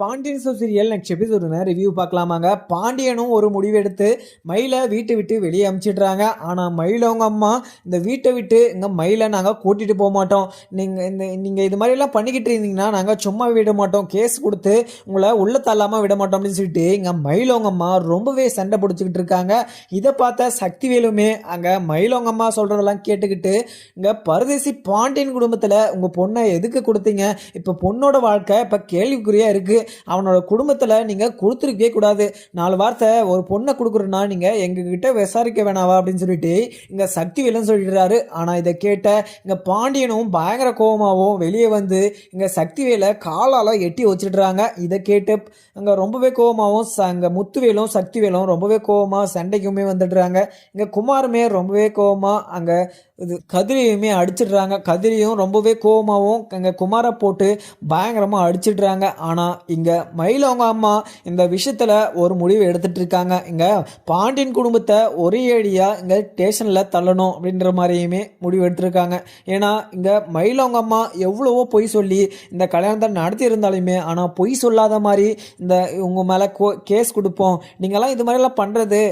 Pandian so serial next எபிசோடுன review பார்க்கலாமாங்க. பாண்டியனும் ஒரு முடிவு எடுத்து மயிலை வீட்டை விட்டு வெளியே அமுச்சிடுறாங்க. ஆனால் மயிலவங்க அம்மா இந்த வீட்டை விட்டு இங்கே மயிலை நாங்கள் கூட்டிகிட்டு போக மாட்டோம். நீங்கள் இந்த நீங்கள் இது மாதிரிலாம் பண்ணிக்கிட்டு இருந்தீங்கன்னா நாங்கள் சும்மா விட மாட்டோம். கேஸ் கொடுத்து உங்களை உள்ள தள்ளாமல் விட மாட்டோம் அப்படின்னு சொல்லிட்டு இங்கே மயிலவங்க அம்மா ரொம்பவே சண்டை பிடிச்சிக்கிட்டு இருக்காங்க. இதை பார்த்த சக்திவேலுமே அங்கே மயிலவங்க அம்மா சொல்கிறதெல்லாம் கேட்டுக்கிட்டு இங்கே பரதேசி பாண்டியன் குடும்பத்தில் உங்கள் பொண்ணை எதுக்கு கொடுத்தீங்க? இப்போ பொண்ணோட வாழ்க்கை இப்போ கேள்விக்குறியாக இருக்குது அவனோட குடும்பத்தில் நீங்கள் கொடுத்துருக்கவே கூடாது. நாலு வார்த்தை ஒரு பொண்ணை கொடுக்குறேன்னா நீங்கள் எங்ககிட்ட விசாரிக்க வேணாவா அப்படின்னு சொல்லிட்டு இங்கே சக்தி வேலுன்னு சொல்லிடுறாரு. ஆனால் இதை கேட்ட இங்கே பாண்டியனும் பயங்கர கோபமாகவும் வெளியே வந்து இங்கே சக்தி வேலை காலால் எட்டி வச்சிடுறாங்க இதை கேட்டு அங்கே ரொம்பவே கோபமாகவும் ச அங்கே முத்துவேலும் சக்தி வேலும் ரொம்பவே கோபமாக சண்டைக்குமே வந்துடுறாங்க. இங்கே குமாருமே ரொம்பவே கோபமாக அங்கே இது கதிரியுமே அடிச்சிடுறாங்க. கதிரியும் ரொம்பவே கோபமாகவும் இங்கே குமாரை போட்டு பயங்கரமாக அடிச்சிடுறாங்க. ஆனால் இங்கே மயிலவங்க அம்மா இந்த விஷயத்தில் ஒரு முடிவு எடுத்துகிட்டு இருக்காங்க இங்கே பாண்டியன் குடும்பத்தை ஒரே அடியாக இங்கே ஸ்டேஷனில் தள்ளணும் அப்படின்ற மாதிரியுமே முடிவு எடுத்திருக்காங்க. ஏன்னா இங்கே மயிலவங்க அம்மா எவ்வளவோ பொய் சொல்லி இந்த கல்யாணத்தை நடத்தியிருந்தாலுமே ஆனால் பொய் சொல்லாத மாதிரி இந்த உங்கள் மேலே கோ கேஸ் கொடுப்போம். நீங்களாம் இது மாதிரிலாம் பண்ணுறது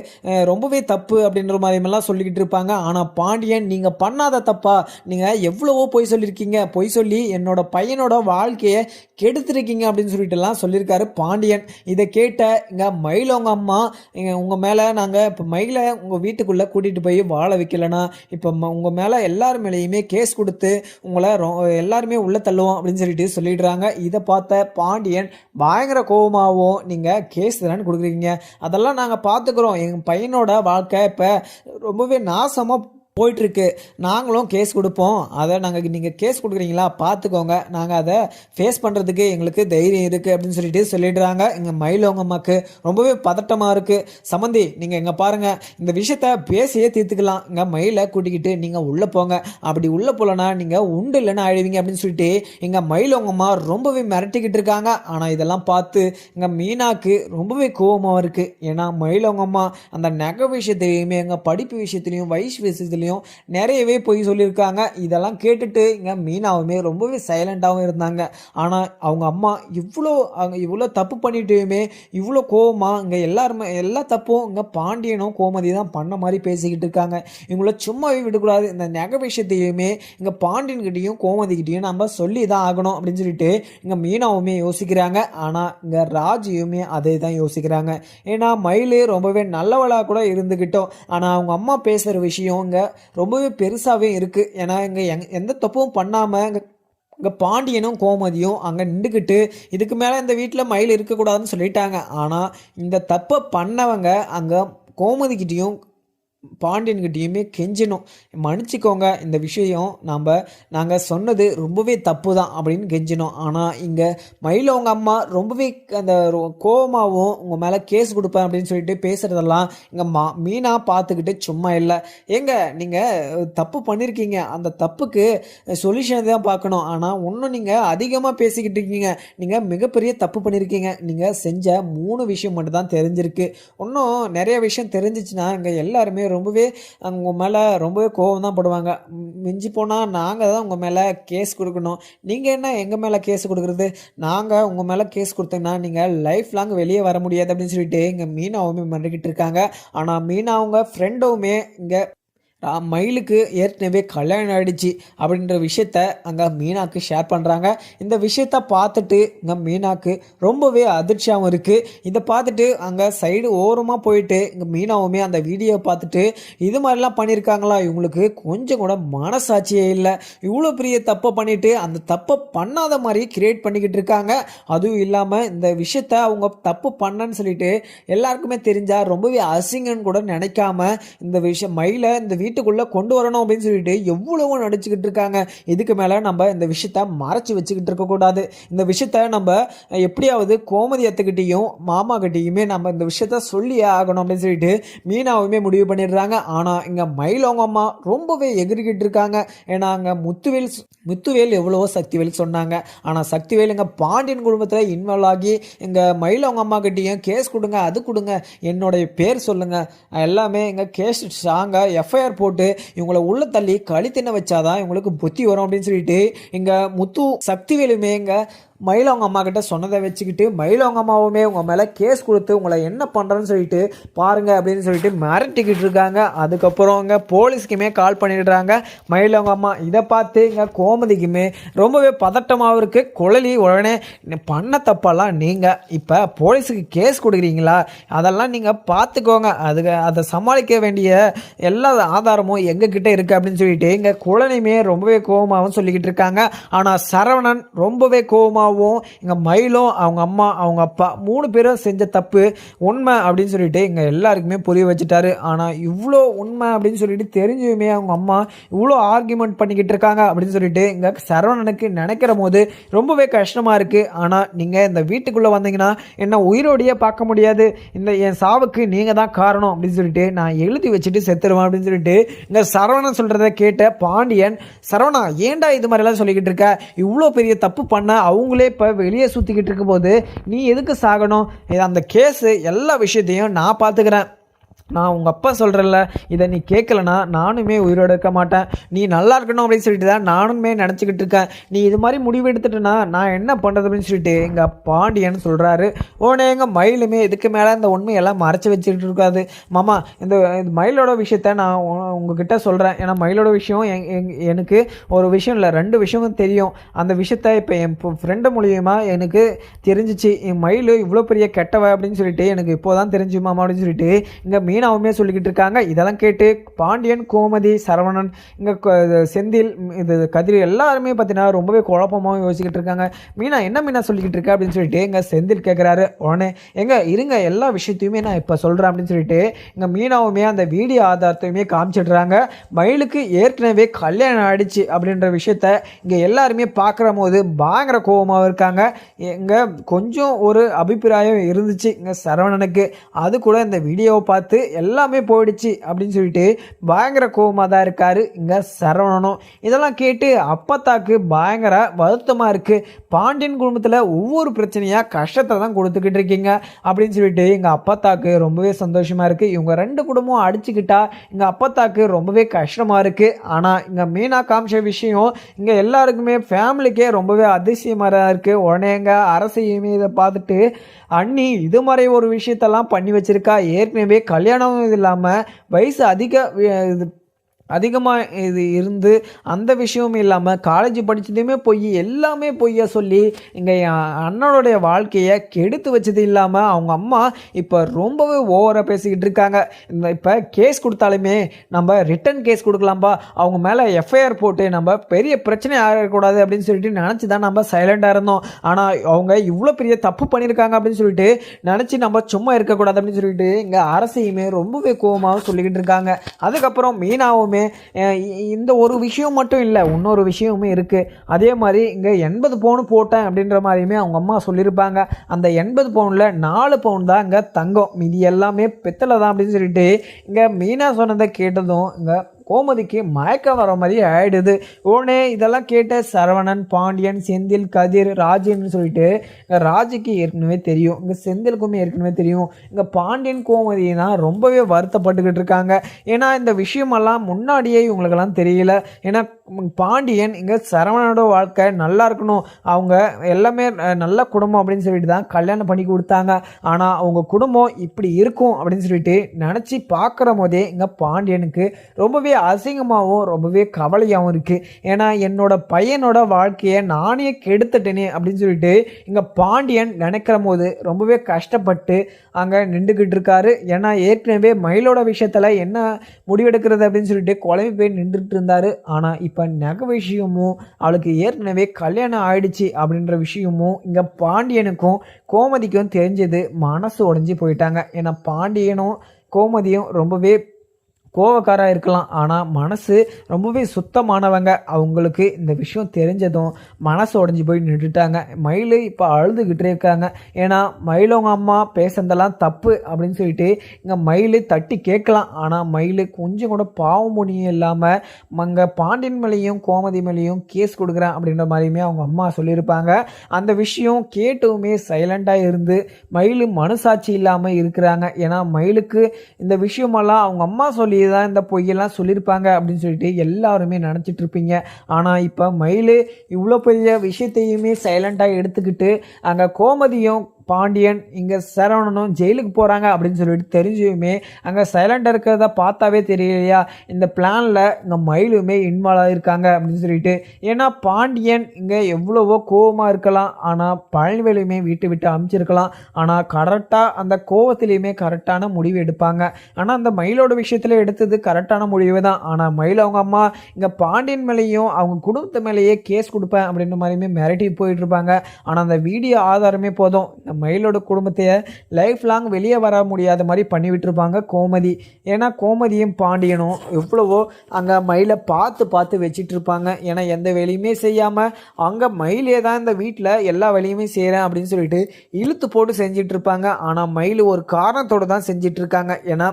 ரொம்பவே தப்பு அப்படின்ற மாதிரிமெல்லாம் சொல்லிக்கிட்டு இருப்பாங்க. ஆனால் பாண்டியன் நீங்கள் பண்ணாத தப்பா? நீங்கள் எவ்வளவோ பொய் சொல்லியிருக்கீங்க பொய் சொல்லி என்னோட பையனோட வாழ்க்கையை கெடுத்துருக்கீங்க அப்படின்னு சொல்லிட்டுலாம் சொல்லியிருக்காரு பாண்டியன். இதை கேட்ட இங்கே மயிலவங்க அம்மா இங்கே உங்கள் மேலே நாங்கள் இப்போ மயிலை உங்கள் வீட்டுக்குள்ளே கூட்டிகிட்டு போய் வாழ வைக்கலனா இப்போ உங்கள் மேலே எல்லார் மேலேயுமே கேஸ் கொடுத்து உங்களை ரொ எல்லாருமே உள்ளே தள்ளுவோம் அப்படின்னு சொல்லிட்டு சொல்லிடுறாங்க. இதை பார்த்த பாண்டியன் பயங்கர கோபமாகவும் நீங்கள் கேஸ் தானே கொடுக்குறீங்க. அதெல்லாம் நாங்கள் பார்த்துக்குறோம். எங்கள் பையனோட வாழ்க்கை இப்போ ரொம்பவே நாசமாக போயிட்டுருக்கு. நாங்களும் கேஸ் கொடுப்போம். அதை நாங்கள் நீங்கள் கேஸ் கொடுக்குறீங்களா? பார்த்துக்கோங்க. நாங்கள் அதை ஃபேஸ் பண்ணுறதுக்கு எங்களுக்கு தைரியம் இருக்குது அப்படின்னு சொல்லிட்டு சொல்லிடுறாங்க. இங்கே மயிலவங்க அம்மாவுக்கு ரொம்பவே பதட்டமாக இருக்குது சம்மந்தி நீங்கள் இங்கே பாருங்கள் இந்த விஷயத்த பேசியே தீர்த்துக்கலாம். இங்கே மயிலை கூட்டிக்கிட்டு நீங்கள் உள்ளே போங்க. அப்படி உள்ளே போகலன்னா நீங்கள் உண்டு இல்லைன்னு ஆயிடுவீங்க அப்படின்னு சொல்லிட்டு எங்கள் மயிலவங்க அம்மா ரொம்பவே மிரட்டிக்கிட்டு இருக்காங்க. ஆனால் இதெல்லாம் பார்த்து இங்கே மீனாக்கு ரொம்பவே கோபமாக இருக்குது ஏன்னா மயிலவங்க அம்மா அந்த நகை விஷயத்துலையுமே எங்கள் படிப்பு விஷயத்துலையும் வயசு விஷயத்துலையும் நிறையவே போய் சொல்லியிருக்காங்க. இதெல்லாம் கேட்டுட்டு இங்கே மீனாவுமே ரொம்பவே சைலண்ட்டாகவும் இருந்தாங்க. ஆனால் அவங்க அம்மா இவ்வளோ அவங்க இவ்வளோ தப்பு பண்ணிட்டுமே இவ்வளோ கோவமாக இங்கே எல்லாருமே எல்லா தப்பும் இங்கே பாண்டியனும் கோமதி தான் பண்ண மாதிரி பேசிக்கிட்டு இருக்காங்க. இவங்கள சும்மாவே விடக்கூடாது. இந்த நெக விஷயத்தையுமே இங்கே பாண்டியன்கிட்டையும் கோமதிக்கிட்டையும் நம்ம சொல்லி தான் ஆகணும் அப்படின்னு சொல்லிட்டு இங்கே மீனாவுமே யோசிக்கிறாங்க. ஆனால் இங்கே ராஜியுமே அதே தான் யோசிக்கிறாங்க. ஏன்னா மயில் ரொம்பவே நல்லவளாக கூட இருந்துக்கிட்டோம் ஆனால் அவங்க அம்மா பேசுகிற விஷயம் இங்கே ரொம்பவே பெருசாகவே இருக்குது ஏன்னா இங்கே எங் எந்த தப்பும் பண்ணாமல் இங்கே இங்கே பாண்டியனும் கோமதியும் அங்கே நின்றுக்கிட்டு இதுக்கு மேலே இந்த வீட்டில் மயில் இருக்கக்கூடாதுன்னு சொல்லிட்டாங்க. ஆனால் இந்த தப்பை பண்ணவங்க அங்கே கோமதிக்கிட்டேயும் பாண்டியன்கிட்டையுமே கெஞ்சணும் மன்னிச்சிக்கோங்க இந்த விஷயம் நாம் நாங்கள் சொன்னது ரொம்பவே தப்பு தான் அப்படின்னு கெஞ்சினோம். ஆனால் இங்கே மயிலவங்க அம்மா ரொம்பவே அந்த கோபமாகவும் உங்கள் மேலே கேஸ் கொடுப்பேன் அப்படின்னு சொல்லிட்டு பேசுகிறதெல்லாம் இங்கே மா மீனாக பார்த்துக்கிட்டு சும்மா இல்லை. ஏங்க நீங்கள் தப்பு பண்ணியிருக்கீங்க அந்த தப்புக்கு சொல்யூஷன் தான் பார்க்கணும். ஆனால் இன்னும் நீங்கள் அதிகமாக பேசிக்கிட்டு இருக்கீங்க. நீங்கள் மிகப்பெரிய தப்பு பண்ணியிருக்கீங்க நீங்கள் செஞ்ச மூணு விஷயம் மட்டும் தான் தெரிஞ்சிருக்கு. இன்னும் நிறைய விஷயம் தெரிஞ்சிச்சுன்னா இங்கே எல்லாருமே ரொம்பவே உங்கள் மேலே ரொம்பவே கோபம் தான் போடுவாங்க. மிஞ்சி போனால் நாங்கள் தான் உங்கள் மேலே கேஸ் கொடுக்கணும். நீங்கள் என்ன எங்கள் மேலே கேஸ் கொடுக்குறது? நாங்கள் உங்கள் மேலே கேஸ் கொடுத்தீங்கன்னா நீங்கள் லைஃப் லாங் வெளியே வர முடியாது அப்படின்னு சொல்லிட்டு இங்கே மீனாவுமே பண்ணிக்கிட்டு இருக்காங்க. ஆனால் மீனாவுங்க ஃப்ரெண்டவுமே ஃப்ரெண்டுமே இங்கே மயிலுக்கு ஏற்கனவே கல்யாணம் ஆகிடுச்சு அப்படின்ற விஷயத்த அங்கே மீனாக்கு ஷேர் பண்ணுறாங்க இந்த விஷயத்த பார்த்துட்டு இங்கே மீனாக்கு ரொம்பவே அதிர்ச்சியாகவும் இருக்குது இதை பார்த்துட்டு அங்கே சைடு ஓரமாக போயிட்டு இங்கே மீனாவுமே அந்த வீடியோவை பார்த்துட்டு இது மாதிரிலாம் பண்ணியிருக்காங்களா? இவங்களுக்கு கொஞ்சம் கூட மனசாட்சியே இல்லை. இவ்வளோ பெரிய தப்பை பண்ணிட்டு அந்த தப்பை பண்ணாத மாதிரி கிரியேட் பண்ணிக்கிட்டு இருக்காங்க. அதுவும் இல்லாமல் இந்த விஷயத்த அவங்க தப்பு பண்ணன்னு சொல்லிட்டு எல்லாருக்குமே தெரிஞ்சால் ரொம்பவே அசிங்கன்னு கூட நினைக்காம இந்த விஷயம் மயிலை இந்த வீட்டுக்குள்ளே கொண்டு வரணும் அப்படின்னு சொல்லிட்டு எவ்வளவோ நடிச்சுக்கிட்டு இருக்காங்க. இதுக்கு மேலே நம்ம இந்த விஷயத்த மறைச்சி வச்சுக்கிட்டு இருக்கக்கூடாது இந்த விஷயத்த நம்ம எப்படியாவது கோமதி அத்துக்கிட்டேயும் மாமா கிட்டேயுமே நம்ம இந்த விஷயத்த சொல்லியே ஆகணும் அப்படின்னு சொல்லிட்டு மீனாவுமே முடிவு பண்ணிடுறாங்க. ஆனால் இங்கே மயிலவங்க அம்மா ரொம்பவே எகிரிக்கிட்டு இருக்காங்க. ஏன்னா அங்கே முத்துவேல் முத்துவேல் எவ்வளவோ சக்திவேல் சொன்னாங்க. ஆனால் சக்திவேல் எங்கள் பாண்டியன் குடும்பத்தில் இன்வால்வ் ஆகி எங்கள் மயிலவங்க அம்மா கிட்டேயும் கேஸ் கொடுங்க அது கொடுங்க என்னுடைய பேர் சொல்லுங்கள் எல்லாமே எங்கள் கேஸ் ஸ்ட்ராங்காக எஃப்ஐஆர் போட்டு இவங்களை உள்ள தள்ளி களி தின்ன வச்சாதான் இவங்களுக்கு புத்தி வரும் அப்படின்னு சொல்லிட்டு இங்க முத்து சக்திவேலுமே எங்கள் மயில் அவங்க அம்மா கிட்ட சொன்னதை வச்சுக்கிட்டு மயில் அவங்க அம்மாவுமே உங்கள் மேலே கேஸ் கொடுத்து உங்களை என்ன பண்ணுறேன்னு சொல்லிட்டு பாருங்க அப்படின்னு சொல்லிட்டு மிரட்டிக்கிட்டு இருக்காங்க. அதுக்கப்புறம் போலீஸ்க்குமே கால் பண்ணிடுறாங்க. மயில் அவங்க அம்மா இதை பார்த்து இங்கே கோமதிக்குமே ரொம்பவே பதட்டமாகவும் இருக்குது குழலி உடனே பண்ண தப்பெல்லாம் நீங்கள் இப்போ போலீஸுக்கு கேஸ் கொடுக்குறீங்களா? அதெல்லாம் நீங்கள் பார்த்துக்கோங்க. அதுக்கு அதை சமாளிக்க வேண்டிய எல்லா ஆதாரமும் எங்ககிட்ட இருக்குது அப்படின்னு சொல்லிட்டு இங்கே குழலையுமே ரொம்பவே கோவமாகவும் சொல்லிக்கிட்டு இருக்காங்க. ஆனால் சரவணன் ரொம்பவே அம்மாவும் எங்கள் மயிலும் அவங்க அம்மா அவங்க அப்பா மூணு பேரும் செஞ்ச தப்பு உண்மை அப்படின்னு சொல்லிட்டு இங்கே எல்லாருக்குமே புரிய வச்சுட்டாரு. ஆனால் இவ்வளோ உண்மை அப்படின்னு சொல்லிட்டு தெரிஞ்சுமே அவங்க அம்மா இவ்வளோ ஆர்கியூமெண்ட் பண்ணிக்கிட்டு இருக்காங்க அப்படின்னு சொல்லிட்டு இங்கே சரவணனுக்கு நினைக்கிற போது ரொம்பவே கஷ்டமாக இருக்குது ஆனால் நீங்கள் இந்த வீட்டுக்குள்ளே வந்தீங்கன்னா என்ன உயிரோடையே பார்க்க முடியாது. இந்த என் சாவுக்கு நீங்கள் தான் காரணம் அப்படின்னு சொல்லிட்டு நான் எழுதி வச்சுட்டு செத்துருவேன் அப்படின்னு சொல்லிட்டு இந்த சரவணன் சொல்கிறத கேட்ட பாண்டியன் சரவணா ஏன்டா இது மாதிரிலாம் சொல்லிக்கிட்டு இருக்க? இவ்வளோ பெரிய தப்பு பண்ண அவங்களே இப்போ வெளியே சுற்றிக்கிட்டு இருக்கும்போது நீ எதுக்கு சாகணும்? அந்த கேஸு எல்லா விஷயத்தையும் நான் பார்த்துக்கிறேன். நான் உங்கள் அப்பா சொல்கிறல்ல இதை நீ கேட்கலனா நானுமே உயிரோடு இருக்க மாட்டேன். நீ நல்லா இருக்கணும் அப்படின்னு சொல்லிட்டு தான் நானுமே நினச்சிக்கிட்டு இருக்கேன். நீ இது மாதிரி முடிவு எடுத்துட்டேன்னா நான் என்ன பண்ணுறது அப்படின்னு சொல்லிட்டு எங்கள் பாண்டியன் சொல்கிறாரு உடனே எங்கள் மயிலுமே இதுக்கு மேலே இந்த உண்மையெல்லாம் மறைச்சி வச்சுக்கிட்டு இருக்காது. மாமா இந்த இந்த மயிலோட விஷயத்த நான் உ- உங்ககிட்ட சொல்கிறேன் ஏன்னா மயிலோட விஷயம் எங் எனக்கு ஒரு விஷயம் இல்லை ரெண்டு விஷயமும் தெரியும். அந்த விஷயத்த இப்போ என் ஃப்ரெண்டு மூலியமாக எனக்கு தெரிஞ்சிச்சு. என் மயில் இவ்வளோ பெரிய கெட்டவ அப்படின்னு சொல்லிட்டு எனக்கு இப்போ தான் தெரிஞ்சு மாமா அப்படின்னு சொல்லிட்டு இங்கே மீனாவுமே சொல்லிக்கிட்டு இருக்காங்க. இதெல்லாம் கேட்டு பாண்டியன் கோமதி சரவணன் இங்கே செந்தில் இது கதிர் எல்லாருமே பார்த்தீங்கன்னா ரொம்பவே குழப்பமாகவும் யோசிக்கிட்டு இருக்காங்க. மீனா என்ன மீனா சொல்லிக்கிட்டு இருக்க அப்படின்னு சொல்லிட்டு இங்கே செந்தில் கேட்குறாரு உடனே எங்கே இருங்க எல்லா விஷயத்தையுமே நான் இப்போ சொல்கிறேன் அப்படின்னு சொல்லிட்டு இங்கே மீனாவுமே அந்த வீடியோ ஆதாரத்தையுமே காமிச்சிடுறாங்க. மயிலுக்கு ஏற்கனவே கல்யாணம் ஆயிடுச்சு அப்படின்ற விஷயத்த இங்கே எல்லாருமே பார்க்குற போது பயங்கர கோபமாக இருக்காங்க. இங்கே கொஞ்சம் ஒரு அபிப்பிராயம் இருந்துச்சு இங்கே சரவணனுக்கு. அது கூட இந்த வீடியோவை பார்த்து எல்லாமே போயிடுச்சு அப்படின்னு சொல்லிட்டு பயங்கர கோபமாக தான் இருக்கார் இங்கே சரவணனும். இதெல்லாம் கேட்டு அப்பத்தாக்கு பயங்கர வருத்தமாக இருக்குது பாண்டியன் குடும்பத்தில் ஒவ்வொரு பிரச்சனையாக கஷ்டத்தை தான் கொடுத்துக்கிட்டு இருக்கீங்க அப்படின்னு சொல்லிட்டு எங்கள் அப்பத்தாக்கு ரொம்பவே சந்தோஷமாக இருக்குது இவங்க ரெண்டு குடும்பம் அடிச்சுக்கிட்டா எங்கள் அப்பத்தாக்கு ரொம்பவே கஷ்டமாக இருக்குது ஆனால் இங்கே மீனா காமிச்ச விஷயம் இங்கே எல்லாருக்குமே ஃபேமிலிக்கே ரொம்பவே அதிசயமாக தான் இருக்குது உடனே எங்கள் அரசையுமே இதை பார்த்துட்டு அண்ணி இது மாதிரி ஒரு விஷயத்தெல்லாம் பண்ணி வச்சுருக்கா. ஏற்கனவே கல்யாணம் இல்லாமல் வயசு அதிக இது அதிகமாக இது இருந்து அந்த விஷயமும் இல்லாமல் காலேஜ் படித்ததுமே பொய் எல்லாமே பொய்யாக சொல்லி இங்கே என் அண்ணனுடைய வாழ்க்கையை கெடுத்து வச்சது இல்லாமல் அவங்க அம்மா இப்போ ரொம்பவே ஓவராக பேசிக்கிட்டு இருக்காங்க. இந்த இப்போ கேஸ் கொடுத்தாலுமே நம்ம ரிட்டன் கேஸ் கொடுக்கலாம்பா. அவங்க மேலே எஃப்ஐஆர் போட்டு நம்ம பெரிய பிரச்சனை ஆகக்கூடாது அப்படின்னு சொல்லிட்டு நினச்சி தான் நம்ம சைலண்டாக இருந்தோம். ஆனால் அவங்க இவ்வளோ பெரிய தப்பு பண்ணியிருக்காங்க அப்படின்னு சொல்லிட்டு நினச்சி நம்ம சும்மா இருக்கக்கூடாது அப்படின்னு சொல்லிட்டு இங்கே அரசையுமே ரொம்பவே கோபமாக சொல்லிக்கிட்டு இருக்காங்க. அதுக்கப்புறம் மீனாவும் எல்லாமே இந்த ஒரு விஷயம் மட்டும் இல்லை இன்னொரு விஷயமுமே இருக்குது அதே மாதிரி இங்கே எண்பது பவுன் போட்டேன் அப்படின்ற மாதிரியுமே அவங்க அம்மா சொல்லியிருப்பாங்க அந்த எண்பது பவுனில் நாலு பவுன் தான் இங்கே தங்கம். மீதி எல்லாமே பித்தளை தான் அப்படின்னு சொல்லிட்டு இங்கே மீனா சொன்னதை கேட்டதும் இங்கே கோமதிக்கு மயக்கம் வர மாதிரி ஆயிடுது. உடனே இதெல்லாம் கேட்ட சரவணன் பாண்டியன் செந்தில் கதிர் ராஜேன்னு சொல்லிட்டு இங்கே ராஜுக்கு ஏற்கனவே தெரியும். இங்கே செந்திலுக்குமே ஏற்கனவே தெரியும். இங்கே பாண்டியன் கோமதினா ரொம்பவே வருத்தப்பட்டுக்கிட்டு இருக்காங்க. ஏன்னா இந்த விஷயமெல்லாம் முன்னாடியே இவங்களுக்கெல்லாம் தெரியல. ஏன்னா பாண்டியன் இங்கே சரவணனோட வாழ்க்கை நல்லா இருக்கணும். அவங்க எல்லாமே நல்ல குடும்பம் அப்படின்னு சொல்லிட்டு தான் கல்யாணம் பண்ணி கொடுத்தாங்க. ஆனால் அவங்க குடும்பம் இப்படி இருக்கும் அப்படின்னு சொல்லிட்டு நினச்சி பார்க்குற போதே இங்கே பாண்டியனுக்கு ரொம்பவே அசிங்கமாகவும் ரொம்பவே கவலையாகவும் இருக்குது ஏன்னா என்னோட பையனோட வாழ்க்கையை நானே கெடுத்துட்டேனே அப்படின்னு சொல்லிட்டு இங்கே பாண்டியன் நினைக்கிற போது ரொம்பவே கஷ்டப்பட்டு அங்கே நின்றுக்கிட்டு இருக்காரு. ஏன்னா ஏற்கனவே மயிலோட விஷயத்தில் என்ன முடிவெடுக்கிறது அப்படின்னு சொல்லிட்டு குழம்பு போய் நின்றுட்டு இருந்தார். ஆனால் இப்போ இப்போ நகை விஷயமும் அவளுக்கு ஏற்கனவே கல்யாணம் ஆயிடுச்சு அப்படின்ற விஷயமும் இங்கே பாண்டியனுக்கும் கோமதிக்கும் தெரிஞ்சது. மனசு உடஞ்சி போயிட்டாங்க. ஏன்னா பாண்டியனும் கோமதியும் ரொம்பவே கோவக்காராக இருக்கலாம். ஆனால் மனசு ரொம்பவே சுத்தமானவங்க. அவங்களுக்கு இந்த விஷயம் தெரிஞ்சதும் மனசு உடஞ்சி போய் நின்றுட்டாங்க. மயில் இப்போ அழுதுகிட்டே இருக்காங்க. ஏன்னா மயிலவங்க அம்மா பேசுனதெல்லாம் தப்பு அப்படின்னு சொல்லிட்டு இங்கே மயில் தட்டி கேட்கலாம். ஆனால் மயில் கொஞ்சம் கூட பாவம் இல்லாமல் அங்கே பாண்டியன் மேலேயும் கோமதி மேலேயும் கேஸ் கொடுக்குறேன் அப்படின்ற மாதிரியுமே அவங்க அம்மா சொல்லியிருப்பாங்க. அந்த விஷயம் கேட்டுமே சைலண்டாக இருந்து மயில் மனசாட்சி இல்லாமல் இருக்கிறாங்க. ஏன்னா மயிலுக்கு இந்த விஷயமெல்லாம் அவங்க அம்மா சொல்லி தான் இந்த பொய்யெல்லாம் சொல்லியிருப்பாங்க அப்படின்னு சொல்லிட்டு எல்லாருமே நினச்சிட்டு இருப்பீங்க. ஆனால் இப்போ மயில் இவ்வளோ பெரிய விஷயத்தையுமே சைலண்ட்டாக எடுத்துக்கிட்டு அங்கே கோமதியும் பாண்டியன் இங்கே சரவணனும் ஜெயிலுக்கு போகிறாங்க அப்படின்னு சொல்லிட்டு தெரிஞ்சுமே அங்கே சைலண்டாக இருக்கிறத பார்த்தாவே தெரியலையா? இந்த பிளானில் இங்கே மயிலுமே இன்வால்வ் ஆகிருக்காங்க அப்படின்னு சொல்லிட்டு. ஏன்னா பாண்டியன் இங்கே எவ்வளவோ கோவமாக இருக்கலாம். ஆனால் பழனிவேலுமே வீட்டை விட்டு அமைச்சிருக்கலாம். ஆனால் கரெக்டாக அந்த கோபத்திலையுமே கரெக்டான முடிவு எடுப்பாங்க. ஆனால் அந்த மயிலோட விஷயத்தில் எடுத்தது கரெக்டான முடிவு தான். ஆனால் மயில் அவங்க அம்மா இங்கே பாண்டியன் மேலேயும் அவங்க குடும்பத்து மேலேயே கேஸ் கொடுப்பேன் அப்படின்ற மாதிரியுமே மிரட்டி போயிட்டு இருப்பாங்க. ஆனால் அந்த வீடியோ ஆதாரமே போதும். மயிலோட குடும்பத்தையே லைஃப் லாங் வெளியே வர முடியாத மாதிரி பண்ணி விட்டுருப்பாங்க கோமதி. ஏன்னா கோமதியும் பாண்டியனும் எவ்வளவோ அங்கே மயிலை பார்த்து பார்த்து வச்சிட்ருப்பாங்க. ஏன்னா எந்த வேலையுமே செய்யாமல் அங்கே மயிலே தான் இந்த வீட்டில் எல்லா வேலையுமே செய்கிறேன் அப்படின்னு சொல்லிட்டு இழுத்து போட்டு செஞ்சிட்ருப்பாங்க. ஆனால் மயில் ஒரு காரணத்தோடு தான் செஞ்சிட்ருக்காங்க. ஏன்னா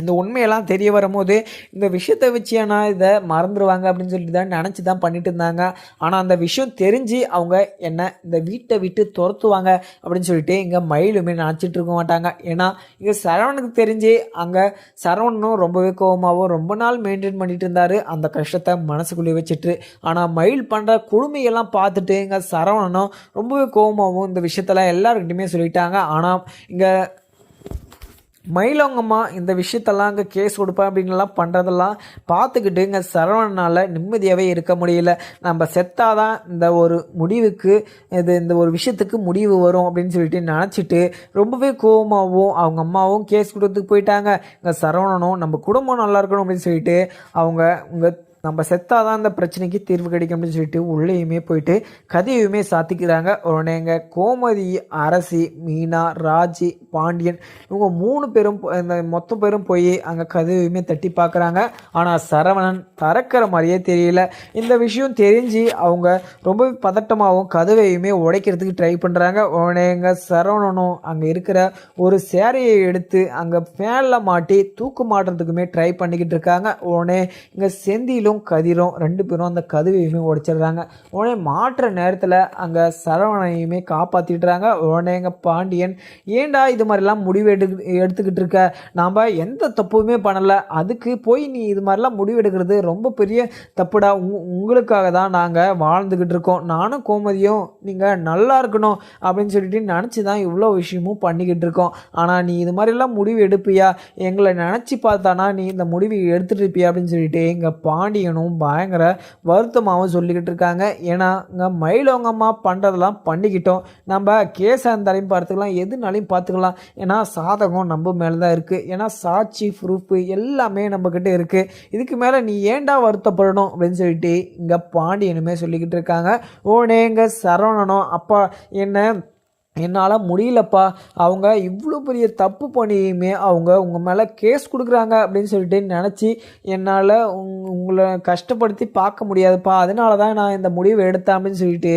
இந்த உண்மையெல்லாம் தெரிய வரும்போது இந்த விஷயத்தை வச்சு இதை மறந்துடுவாங்க அப்படின்னு சொல்லிட்டு தான் நினச்சி தான் பண்ணிட்டு இருந்தாங்க. ஆனால் அந்த விஷயம் தெரிஞ்சு அவங்க என்ன இந்த வீட்டை விட்டு துரத்துவாங்க அப்படின்னு சொல்லிட்டு இங்கே மயிலுமே நினச்சிட்டு இருக்க மாட்டாங்க. ஏன்னா இங்கே சரவணுக்கு தெரிஞ்சு அங்கே சரவணனும் ரொம்பவே கோவமாகவும் ரொம்ப நாள் மெயின்டைன் பண்ணிட்டு இருந்தார். அந்த கஷ்டத்தை மனசுக்குள்ளே வச்சுட்டு ஆனால் மயில் பண்ணுற கொடுமையெல்லாம் பார்த்துட்டு இங்கே சரவணனும் ரொம்பவே கோவமாகவும் இந்த விஷயத்தெல்லாம் எல்லாருக்கிட்டையுமே சொல்லிட்டாங்க. ஆனால் இங்கே மயிலவங்கம்மா இந்த விஷயத்தெல்லாம் அங்கே கேஸ் கொடுப்பேன் அப்படின்லாம் பண்ணுறதெல்லாம் பார்த்துக்கிட்டு இங்கே சரவணனால் நிம்மதியாகவே இருக்க முடியல. நம்ம செத்தாதான் இந்த ஒரு முடிவுக்கு இது இந்த ஒரு விஷயத்துக்கு முடிவு வரும் அப்படின்னு சொல்லிட்டு நினச்சிட்டு ரொம்பவே கோவமாகவும் அவங்க அம்மாவும் கேஸ் கொடுத்துட்டு போயிட்டாங்க. இங்கே சரவணனும் நம்ம குடும்பம் நல்லா இருக்கணும் அப்படின்னு சொல்லிட்டு அவங்க இங்கே நம்ம செத்தாதான் அந்த பிரச்சனைக்கு தீர்வு கிடைக்கும் அப்படின்னு சொல்லிட்டு உள்ளேயுமே போயிட்டு கதையுமே சாத்திக்கிறாங்க. உடனே எங்க கோமதி அரசி மீனா ராஜி பாண்டியன் இவங்க மூணு பேரும் இந்த மொத்த பேரும் போய் அங்கே கதவையுமே தட்டி பார்க்குறாங்க. ஆனால் சரவணன் திறக்கிற மாதிரியே தெரியல. இந்த விஷயம் தெரிஞ்சு அவங்க ரொம்ப பதட்டமாகவும் கதவையுமே உடைக்கிறதுக்கு ட்ரை பண்ணுறாங்க உடனே எங்கள் சரவணனும் அங்கே இருக்கிற ஒரு சேரையை எடுத்து அங்கே ஃபேனில் மாட்டி தூக்கு மாட்டுறதுக்குமே ட்ரை பண்ணிக்கிட்டு இருக்காங்க. உடனே இங்கே செந்திலும் கதிரும் ரெண்டு பேரும் அந்த கதவையுமே உடைச்சிடுறாங்க. உடனே மாற்றுற நேரத்தில் அங்கே சரவணையுமே காப்பாற்றிடுறாங்க உடனே எங்கள் பாண்டியன் ஏண்டா இது மாதிரிலாம் முடிவு எடு எடுத்துக்கிட்டு இருக்க? நாம் எந்த தப்புமே பண்ணலை. அதுக்கு போய் நீ இது மாதிரிலாம் முடிவு எடுக்கிறது ரொம்ப பெரிய தப்புடா. உங் உங்களுக்காக தான் நாங்கள் வாழ்ந்துக்கிட்டு இருக்கோம். நானும் கோமதியும் நீங்கள் நல்லா இருக்கணும். அப்படின்னு சொல்லிட்டு நினச்சி தான் இவ்வளோ விஷயமும் பண்ணிக்கிட்டு இருக்கோம். ஆனால் நீ இது மாதிரிலாம் முடிவு எடுப்பியா? எங்களை நினச்சி பார்த்தானா நீ இந்த முடிவு எடுத்துகிட்டு இருப்பியா? அப்படின்னு சொல்லிட்டு எங்கள் பாண்டியனும் பயங்கர வருத்தமாகவும் சொல்லிக்கிட்டு இருக்காங்க. ஏன்னா இங்கே மயிலவங்கம்மா பண்ணுறதெல்லாம் பண்ணிக்கிட்டோம். நம்ம கேஸாக இருந்தாலையும் பார்த்துக்கலாம் எதுனாலையும் பார்த்துக்கலாம். ஏன்னா சாதகம் நம்ம மேலே தான் இருக்குது ஏன்னா சாட்சி ப்ரூஃபு எல்லாமே நம்மக்கிட்ட இருக்குது இதுக்கு மேலே நீ ஏன்டா வருத்தப்படணும் அப்படின்னு சொல்லிட்டு இங்கே பாண்டியனுமே சொல்லிக்கிட்டு இருக்காங்க. ஓனே இங்கே சரவணனும் அப்பா என்ன என்னால் முடியலப்பா. அவங்க இவ்வளோ பெரிய தப்பு பண்ணியுமே அவங்க உங்கள் மேலே கேஸ் கொடுக்குறாங்க அப்படின்னு சொல்லிட்டு நினச்சி என்னால் உங்களை கஷ்டப்படுத்தி பார்க்க முடியாதுப்பா. அதனால தான் நான் இந்த முடிவை எடுத்தேன் அப்படின்னு சொல்லிட்டு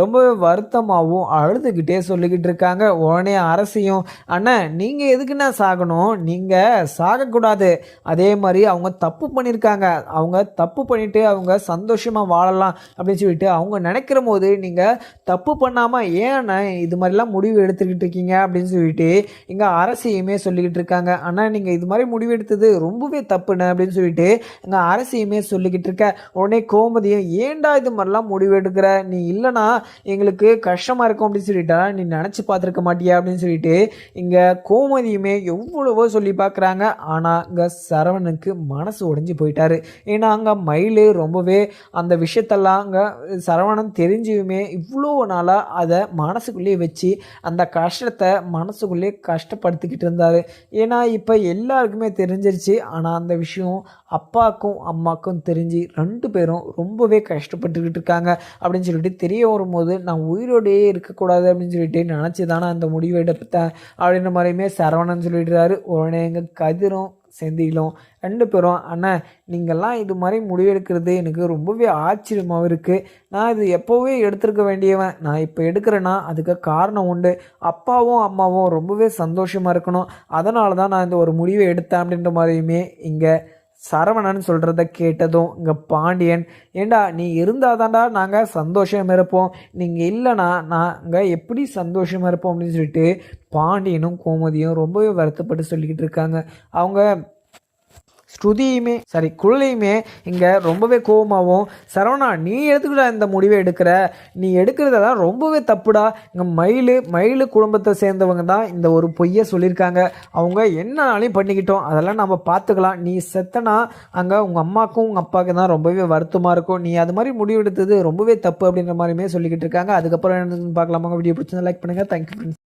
ரொம்பவே வருத்தமாகவும் அழுதுகிட்டே சொல்லிக்கிட்டு இருக்காங்க. உடனே அரசியும் அண்ணன் நீங்கள் எதுக்குன்னா சாகணும்? நீங்கள் சாகக்கூடாது. அதே மாதிரி அவங்க தப்பு பண்ணியிருக்காங்க. அவங்க தப்பு பண்ணிவிட்டு அவங்க சந்தோஷமாக வாழலாம். அப்படின்னு சொல்லிட்டு அவங்க நினைக்கிற போது நீங்கள் தப்பு பண்ணாமல் ஏன் இது மாதிரி மாதிரிலாம் முடிவு எடுத்துக்கிட்டு இருக்கீங்க அப்படின்னு சொல்லிட்டு இங்கே அரசியுமே சொல்லிக்கிட்டு இருக்காங்க. ஆனால் நீங்கள் இது மாதிரி முடிவு எடுத்தது ரொம்பவே தப்புன்னு அப்படின்னு சொல்லிட்டு இங்கே அரசியுமே சொல்லிக்கிட்டு இருக்க. உடனே கோமதியும் ஏன்டா இது மாதிரிலாம் முடிவு எடுக்கிற? நீ இல்லைனா எங்களுக்கு கஷ்டமாக இருக்கும் அப்படின்னு சொல்லிட்டா நீ நினச்சி பார்த்துருக்க மாட்டியா அப்படின்னு சொல்லிட்டு இங்கே கோமதியுமே எவ்வளவோ சொல்லி பார்க்குறாங்க. ஆனால் இங்கே சரவணனுக்கு மனசு உடஞ்சி போயிட்டாரு. ஏன்னா அங்கே மயில் ரொம்பவே அந்த விஷயத்தெல்லாம் அங்கே சரவணன் தெரிஞ்சுமே இவ்வளோ நாளாக அதை மனசுக்குள்ளேயே வச்சு அந்த கஷ்டத்தை மனசுக்குள்ளேயே கஷ்டப்படுத்திக்கிட்டு இருந்தார். ஏன்னா இப்போ எல்லாருக்குமே தெரிஞ்சிருச்சு. ஆனால் அந்த விஷயம் அப்பாவுக்கும் அம்மாவுக்கும் தெரிஞ்சு ரெண்டு பேரும் ரொம்பவே கஷ்டப்பட்டுக்கிட்டு இருக்காங்க. அப்படின்னு சொல்லிட்டு தெரிய வரும்போது நான் உயிரோடையே இருக்கக்கூடாது அப்படின்னு சொல்லிட்டு நினச்சி தானே அந்த முடிவை எடுத்தேன். அப்படின்ற மாதிரியுமே சரவணன் சொல்லிடுறாரு. உடனே எங்கள் கதிரும் செந்திலும் ரெண்டு பேரும் அண்ணன் நீங்கள்லாம் இது மாதிரி முடிவெடுக்கிறது எனக்கு ரொம்பவே ஆச்சரியமாகவும் இருக்குது நான் இது எப்போவே எடுத்திருக்க வேண்டியவன். நான் இப்போ எடுக்கிறேன்னா அதுக்கு காரணம் உண்டு. அப்பாவும் அம்மாவும் ரொம்பவே சந்தோஷமாக இருக்கணும். அதனால தான் நான் இந்த ஒரு முடிவை எடுத்தேன் அப்படின்ற மாதிரியுமே இங்கே சரவணன் சொல்கிறத கேட்டதும் இங்கே பாண்டியன் ஏண்டா நீ இருந்தால் தாண்டா நாங்கள் சந்தோஷம் இருப்போம். நீங்கள் இல்லைனா நாங்கள் எப்படி சந்தோஷமாக இருப்போம்? அப்படின்னு சொல்லிட்டு பாண்டியனும் கோமதியும் ரொம்பவே வருத்தப்பட்டு சொல்லிக்கிட்டு இருக்காங்க. அவங்க ஸ்ருதியுமே சாரி குழலையுமே இங்கே ரொம்பவே கோவமாகவும் சரவணா நீ எடுத்துக்கிட்ட இந்த முடிவை எடுக்கிற. நீ எடுக்கிறதெல்லாம் ரொம்பவே தப்புடா. இங்கே மயில் மயில் குடும்பத்தை சேர்ந்தவங்க தான் இந்த ஒரு பொய்யை சொல்லியிருக்காங்க. அவங்க என்னனாலையும் பண்ணிக்கிட்டோம். அதெல்லாம் நம்ம பார்த்துக்கலாம். நீ செத்தனா அங்கே உங்கள் அம்மாக்கும் உங்கள் அப்பாவுக்கு தான் ரொம்பவே வருத்தமாக இருக்கும். நீ அது மாதிரி முடிவு எடுத்தது ரொம்பவே தப்பு அப்படின்ற மாதிரியுமே சொல்லிக்கிட்டு இருக்காங்க. அதுக்கப்புறம் என்னதுன்னு பார்க்கலாமா வீடியோ பிடிச்சிருந்தா லைக் பண்ணுங்கள் தேங்க்யூ ஃப்ரெண்ட்ஸ்